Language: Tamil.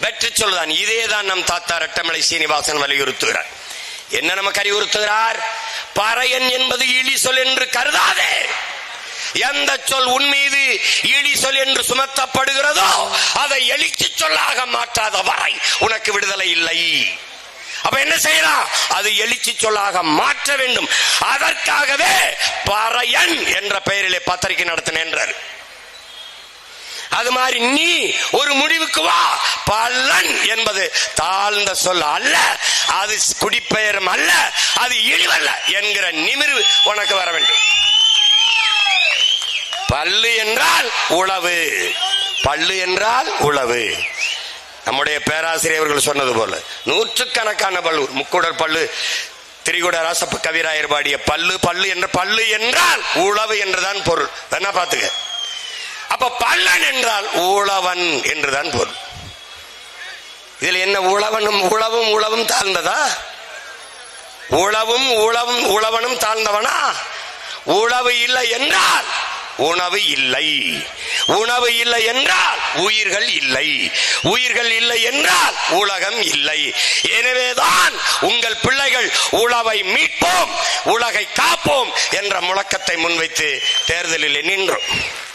வெற்றி சொல்லுதான். இதே தான் நம் தாத்தா ரெட்டமலை சீனிவாசன் வலியுறுத்துகிறார். என்ன நமக்கு அறிவுறுத்துகிறார்? பறையன் என்பது இழி சொல் என்று கருதாதே. எந்த சொல் உன் மீது இழி சொல் என்று சுமத்தப்படுகிறதோ அதை எழுச்சி சொல்லாக மாற்றாத வரை உனக்கு விடுதலை இல்லை. அப்ப என்ன செய்யலாம்? அது எழுச்சி சொல்லாக மாற்ற வேண்டும். அதற்காகவே பறையன் என்ற பெயரிலே பத்திரிகை நடத்தினேன்றார். அது மாதிரி நீ ஒரு முடிவுக்கு வா. பல்லன் என்பது தாழ்ந்த சொல் அல்ல. அது குடிப்பெயரும் அல்ல. அது இழிவல்ல என்கிற நிமிர்வு உனக்கு வர வேண்டும். பல்லு என்றால் உழவு பல்லு என்றால் உழவு நம்முடைய பேராசிரியர்கள் சொன்னது போல. நூற்றுக்கணக்கான பல்லு முக்குடர் பல்லு திரிகுட ராசப்ப கவிராயர் பாடிய பல்லு பல்லு என்ற பல்லு என்றால் உழவு என்றுதான் பொருள். என்ன பாத்துக்க அப்ப பல்லன் என்றால் உழவன் என்றுதான் பொருள். இதில் என்ன உழவனும் உழவும் உழவும் தாழ்ந்ததா? உழவும் உழவும் உழவனும் தாழ்ந்தவனா? உழவு இல்லை என்றால் உணவு இல்லை. உணவு இல்லை என்றால் உயிர்கள் இல்லை. உயிர்கள் இல்லை என்றால் உலகம் இல்லை. எனவேதான் உங்கள் பிள்ளைகள் உழவை மீட்போம் உலகை காப்போம் என்ற முழக்கத்தை முன்வைத்து தேர்தலில் நின்றோம்.